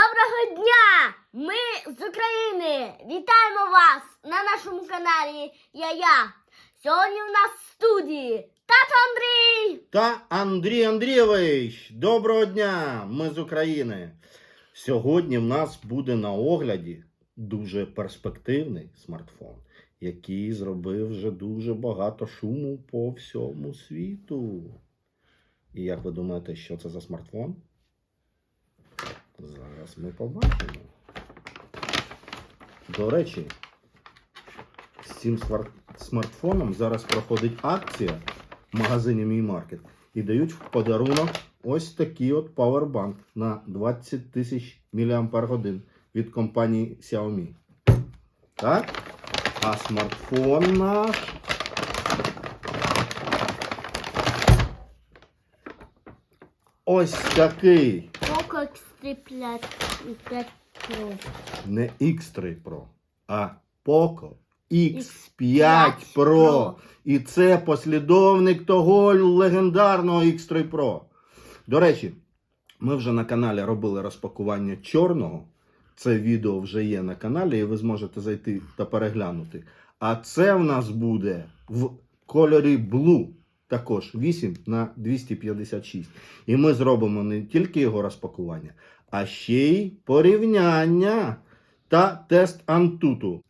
Доброго дня! Ми з України! Вітаємо вас на нашому каналі Я Я. Сьогодні в нас в студії тато Андрій! та Андрій Андрійович. Доброго дня! Ми з України. Сьогодні в нас буде на огляді дуже перспективний смартфон, який зробив вже дуже багато шуму по всьому світу. І як ви думаєте, що це за смартфон? Зараз ми побачимо. До речі, з цим смартфоном зараз проходить акція в магазині Мій Маркет і дають в подарунок ось такий от павербанк на 20 тисяч мАч від компанії Xiaomi. Так? А смартфон наш. Ось такий. Poco X3 5 Pro. Не X3 Pro, а Poco X5 X5 Pro. Pro. І це послідовник того легендарного X3 Pro. До речі, ми вже на каналі робили розпакування чорного. Це відео вже є на каналі, і ви зможете зайти та переглянути. А це в нас буде в кольорі Blue. Також 8 на 256. І ми зробимо не тільки його розпакування, а ще й порівняння та тест Антуту.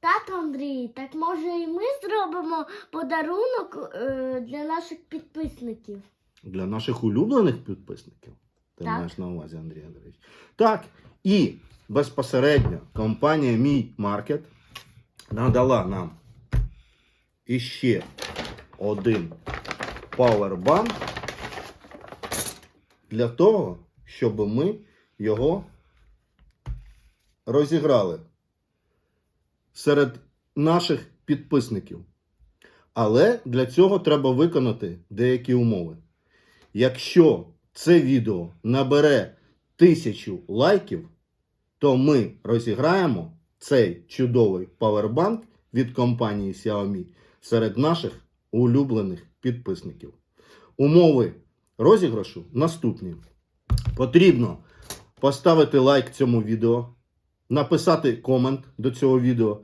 Тато Андрій, так може і ми зробимо подарунок е, для наших підписників. Для наших улюблених підписників. Ти Так. маєш на увазі, Андрій Андрійович. Так, і безпосередньо компанія Мій Маркет надала нам іще один пауербанк для того, щоб ми його розіграли серед наших підписників. Але для цього треба виконати деякі умови. Якщо це відео набере тисячу лайків, то ми розіграємо цей чудовий павербанк від компанії Xiaomi серед наших улюблених підписників. Умови розіграшу наступні. Потрібно поставити лайк цьому відео, написати комент до цього відео,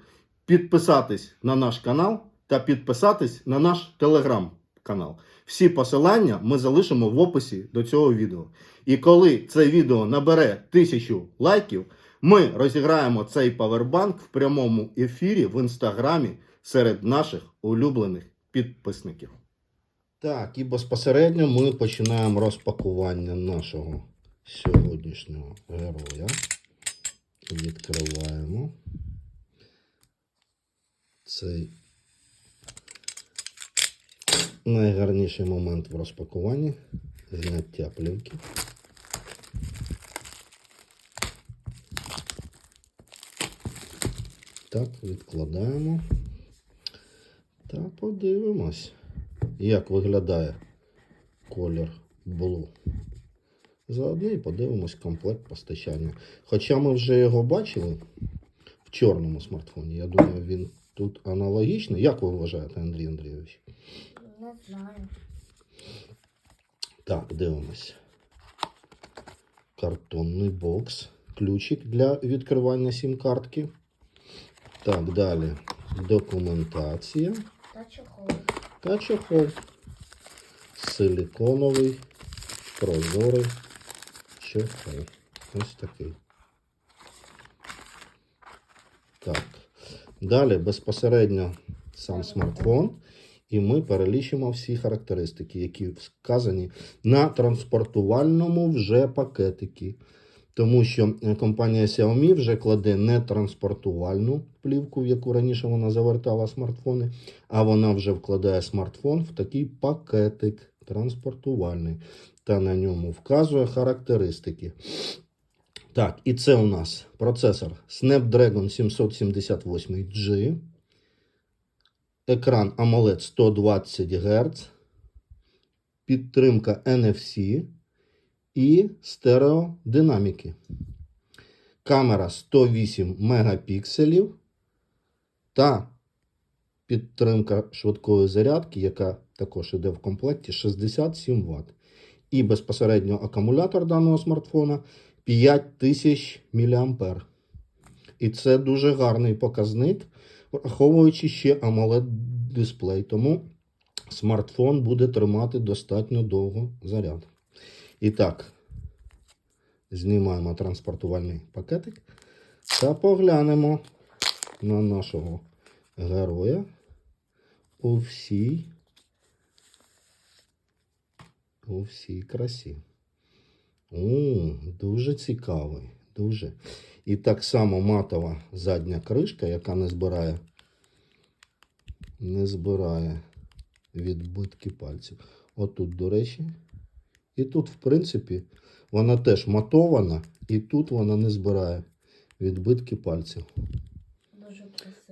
підписатись на наш канал та підписатись на наш телеграм-канал. Всі посилання ми залишимо в описі до цього відео. І коли це відео набере тисячу лайків, ми розіграємо цей павербанк в прямому ефірі в інстаграмі серед наших улюблених підписників. Так, і безпосередньо ми починаємо розпакування нашого сьогоднішнього героя. Відкриваємо цей найгарніший момент в розпакуванні зняття плівки. Так, відкладаємо. Та подивимось, як виглядає колір Blue. Заодно і подивимось комплект постачання. Хоча ми вже його бачили в чорному смартфоні. Я думаю, він тут аналогічний. Як ви вважаєте, Андрій Андрійович? Не знаю. Так, дивимось. Картонний бокс. Ключик для відкривання сім-картки. Так, далі. Документація Та чохол. Та чохол. Силіконовий, прозорий чохол. Ось такий. Так. Далі безпосередньо сам смартфон. І ми перелічимо всі характеристики, які вказані на транспортувальному вже пакетикі. Тому що е, компанія Xiaomi вже кладе не транспортувальну плівку, в яку раніше вона завертала смартфони, а вона вже вкладає смартфон в такий пакетик транспортувальний. Та на ньому вказує характеристики. Так, і це у нас процесор Snapdragon 778G. Екран AMOLED 120 Гц, підтримка NFC і стереодинаміки. Камера 108 мегапікселів та підтримка швидкої зарядки, яка також йде в комплекті 67 Вт. І безпосередньо акумулятор даного смартфона 5000 мА. І це дуже гарний показник, враховуючи ще AMOLED дисплей. Тому смартфон буде тримати достатньо довго заряд. І так, знімаємо транспортувальний пакетик та поглянемо на нашого героя у всій, у всій красі. О, дуже цікавий, дуже. І так само матова задня кришка, яка не збирає, не збирає відбитки пальців. Отут, до речі. І тут, в принципі, вона теж матована, і тут вона не збирає відбитки пальців. Дуже.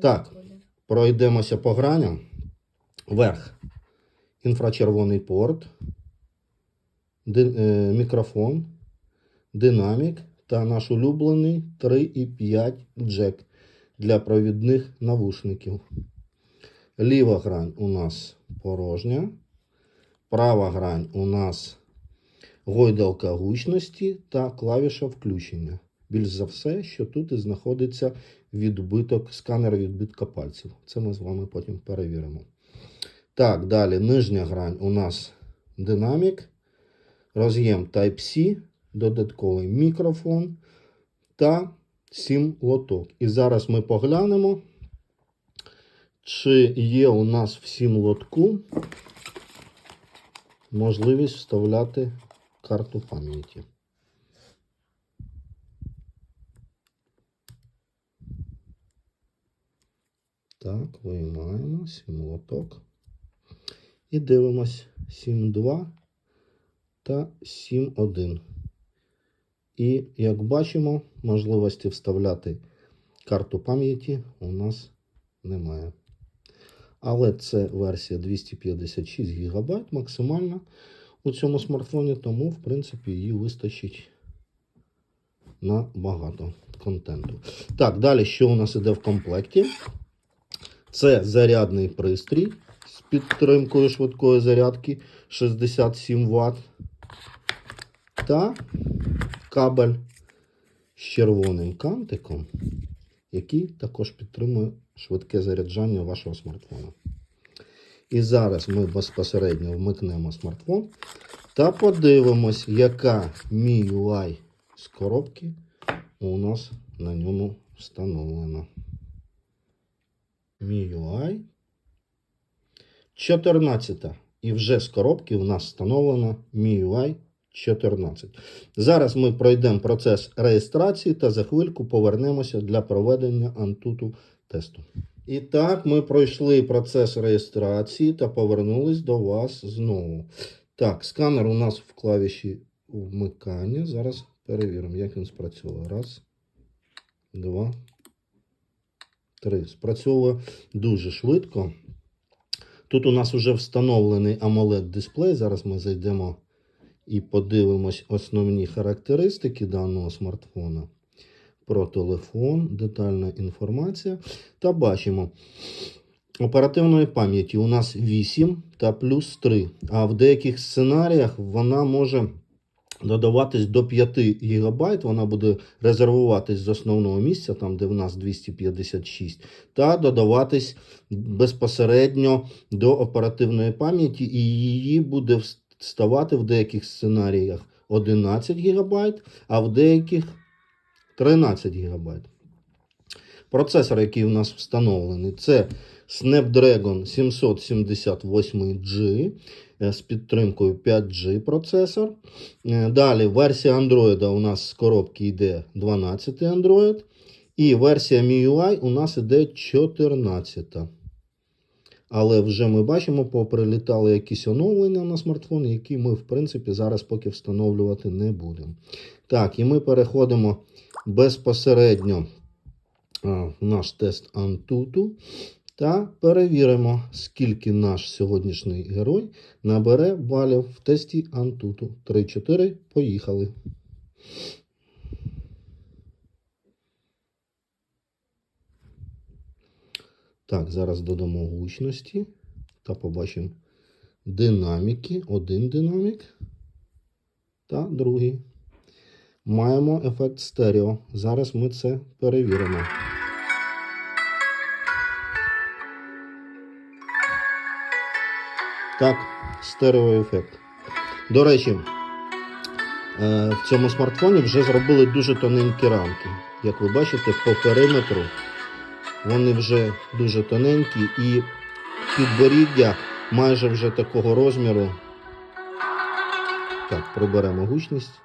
Так. Пройдемося по граням. Верх. Інфрачервоний порт, ди- е, мікрофон, динамік та наш улюблений 3,5 джек для провідних навушників. Ліва грань у нас порожня. Права грань у нас гойдалка гучності та клавіша включення. Більш за все, що тут і знаходиться відбиток, сканер відбитка пальців. Це ми з вами потім перевіримо. Так, далі нижня грань у нас динамік, роз'єм Type-C, додатковий мікрофон та 7 лоток. І зараз ми поглянемо, чи є у нас в 7 лотку можливість вставляти карту пам'яті. Так, виймаємо 7 лоток. І дивимось 7.2 та 7.1. І як бачимо, можливості вставляти карту пам'яті у нас немає. Але це версія 256 ГБ максимальна у цьому смартфоні, тому, в принципі, її вистачить на багато контенту. Так, далі, що у нас іде в комплекті? Це зарядний пристрій з підтримкою швидкої зарядки 67 Вт. Та кабель з червоним кантиком, який також підтримує швидке заряджання вашого смартфона. І зараз ми безпосередньо вмикнемо смартфон та подивимось, яка MIUI з коробки у нас на ньому встановлена. MIUI 14. І вже з коробки у нас встановлено MIUI 14. Зараз ми пройдемо процес реєстрації та за хвильку повернемося для проведення Antutu тесту. І так, ми пройшли процес реєстрації та повернулись до вас знову. Так, сканер у нас в клавіші вмикання. Зараз перевіримо, як він спрацьовує. Раз, два, три. Спрацьовує дуже швидко. Тут у нас вже встановлений AMOLED дисплей. Зараз ми зайдемо і подивимось основні характеристики даного смартфона. Про телефон, детальна інформація. Та бачимо, оперативної пам'яті у нас 8 та плюс 3. А в деяких сценаріях вона може додаватись до 5 ГБ. Вона буде резервуватись з основного місця, там де в нас 256, та додаватись безпосередньо до оперативної пам'яті, і її буде вставати в деяких сценаріях 11 ГБ, а в деяких 13 ГБ. Процесор, який у нас встановлений, це Snapdragon 778G е, з підтримкою 5G процесор. Е, Далі версія Android у нас з коробки йде 12 Android. І версія MIUI у нас йде 14. Але вже ми бачимо, поприлітали якісь оновлення на смартфон, які ми, в принципі, зараз поки встановлювати не будемо. Так, і ми переходимо безпосередньо наш тест Antutu та перевіримо, скільки наш сьогоднішній герой набере балів в тесті Antutu. 3-4. Поїхали. Так, зараз додамо гучності та побачимо динаміки. Один динамік та другий. Маємо ефект стерео. Зараз ми це перевіримо. Так, стереоефект. До речі, е, в цьому смартфоні вже зробили дуже тоненькі рамки. Як ви бачите, по периметру вони вже дуже тоненькі і підборіддя майже вже такого розміру. Так, приберемо гучність.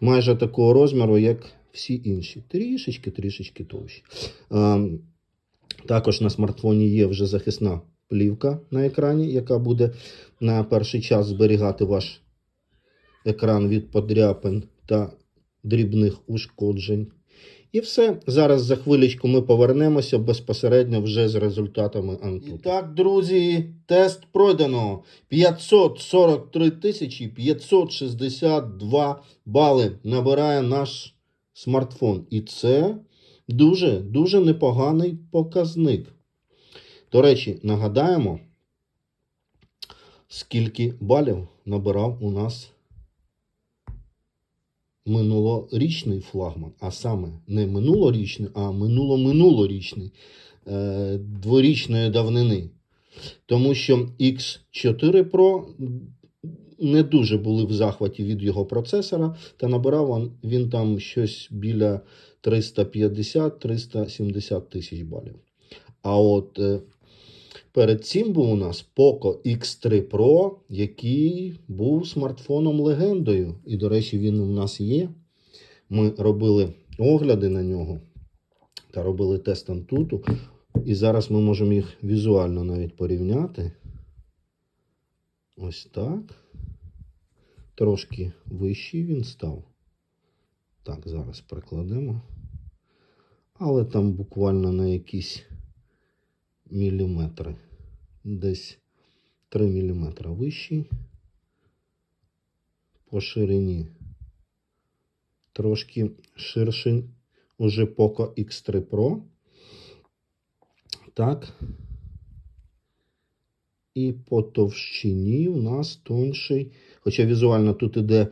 Майже такого розміру, як всі інші. Трішечки, трішечки товщі. Е, також на смартфоні є вже захисна плівка на екрані, яка буде на перший час зберігати ваш екран від подряпин та дрібних ушкоджень. І все. Зараз за хвилечку ми повернемося безпосередньо вже з результатами. І так, друзі, тест пройдено. 543 тисячі 562 бали набирає наш смартфон. І це дуже, дуже непоганий показник. До речі, нагадаємо, скільки балів набирав у нас минулорічний флагман, а саме не минулорічний, а минуло-минулорічний е, дворічної давнини. Тому що X4 Pro не дуже були в захваті від його процесора, та набирав він- там щось біля 350-370 тисяч балів. А от е, перед цим був у нас Poco X3 Pro, який був смартфоном легендою. І, до речі, він у нас є. Ми робили огляди на нього та робили тест Antutu. І зараз ми можемо їх візуально навіть порівняти. Ось так. Трошки вищий він став. Так, зараз прикладемо. Але там буквально на якісь міліметри. Десь 3 міліметри вищий. По ширині трошки ширший уже Poco X3 Pro. Так. І по товщині у нас тонший. Хоча візуально тут іде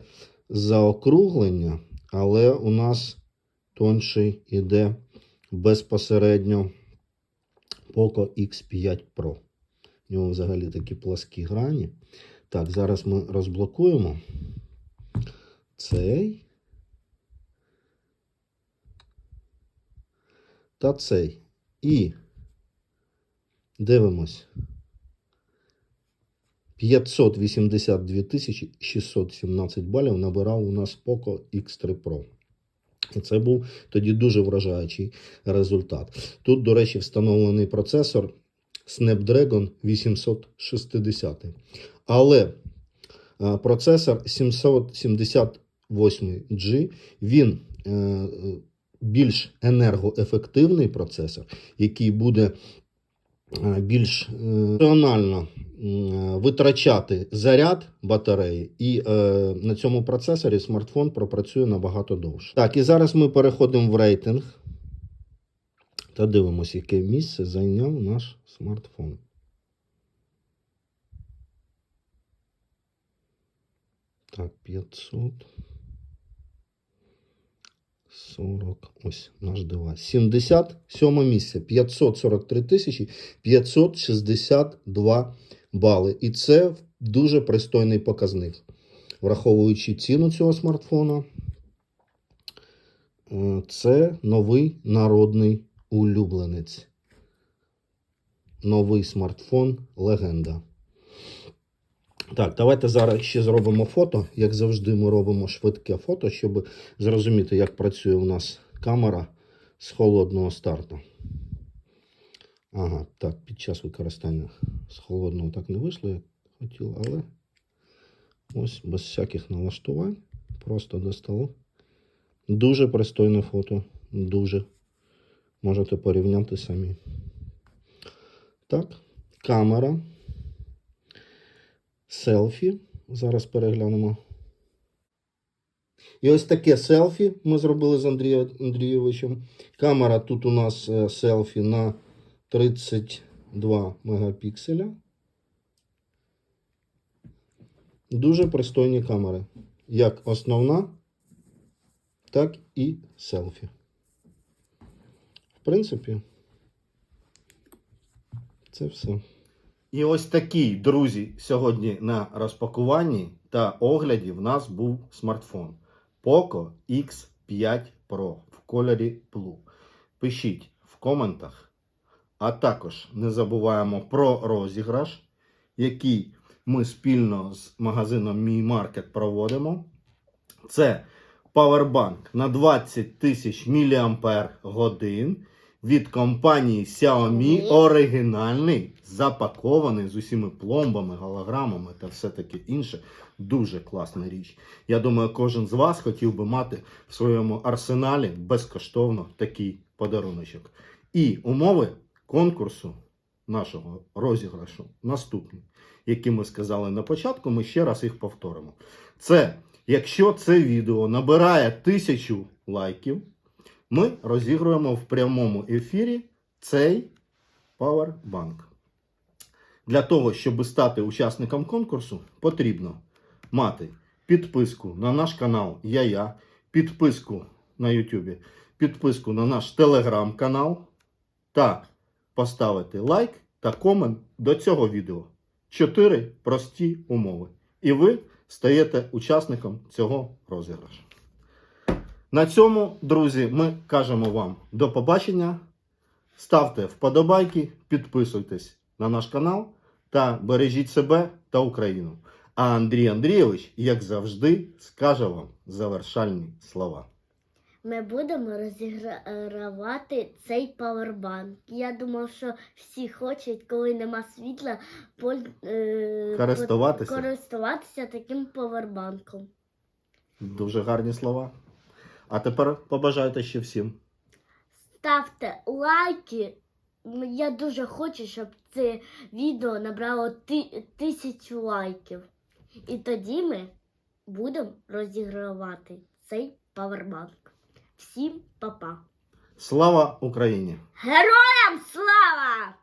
заокруглення, але у нас тонший іде безпосередньо Poco X5 Pro. У нього взагалі такі пласкі грані. Так, зараз ми розблокуємо цей. Та цей. І дивимось. 582 617 балів набирав у нас Poco X3 Pro. І це був тоді дуже вражаючий результат. Тут, до речі, встановлений процесор Snapdragon 860. Але е, процесор 778G, він е, більш енергоефективний процесор, який буде е, більш раціонально витрачати заряд батареї, і на цьому процесорі смартфон пропрацює набагато довше. Так, і зараз ми переходимо в рейтинг та дивимося, яке місце зайняв наш смартфон. Так, 500. 40, ось наш девайс. 77 місце. 543 тисячі 562 бали. І це дуже пристойний показник. Враховуючи ціну цього смартфона, е, це новий народний улюбленець. Новий смартфон легенда. Так, давайте зараз ще зробимо фото. Як завжди, ми робимо швидке фото, щоб зрозуміти, як працює у нас камера з холодного старту. Ага, так, під час використання з холодного так не вийшло, як хотіло, але ось без всяких налаштувань. Просто до столу. Дуже пристойне фото. Дуже. Можете порівняти самі. Так, камера. Селфі. Зараз переглянемо. І ось таке селфі ми зробили з Андрієм Андрійовичем. Камера тут у нас е, селфі на 32 мегапікселя. Дуже пристойні камери. Як основна, так і селфі. Принципі, це все. І ось такий, друзі, сьогодні на розпакуванні та огляді в нас був смартфон Poco X5 Pro в кольорі Blue. Пишіть в коментах, а також не забуваємо про розіграш, який ми спільно з магазином Мій Маркет проводимо. Це павербанк на 20 тисяч мАч від компанії Xiaomi оригінальний, запакований з усіми пломбами, голограмами та все таке інше. Дуже класна річ. Я думаю, кожен з вас хотів би мати в своєму арсеналі безкоштовно такий подаруночок. І умови конкурсу нашого розіграшу наступні, які ми сказали на початку, ми ще раз їх повторимо. Це якщо це відео набирає тисячу лайків, ми розігруємо в прямому ефірі цей Powerbank. Для того, щоб стати учасником конкурсу, потрібно мати підписку на наш канал Я-Я, підписку на YouTube, підписку на наш телеграм-канал та поставити лайк та комент до цього відео. Чотири прості умови. І ви стаєте учасником цього розіграшу. На цьому, друзі, ми кажемо вам до побачення. Ставте вподобайки, підписуйтесь на наш канал та бережіть себе та Україну. А Андрій Андрійович, як завжди, скаже вам завершальні слова. Ми будемо розігравати цей павербанк. Я думав, що всі хочуть, коли нема світла, поль- е, Користуватися. користуватися таким павербанком. Дуже гарні слова. А тепер побажайте ще всім. Ставте лайки. Я дуже хочу, щоб це відео набрало ти- тисячу лайків. І тоді ми будемо розігравати цей павербанк. Всім па-па. Слава Україні! Героям слава!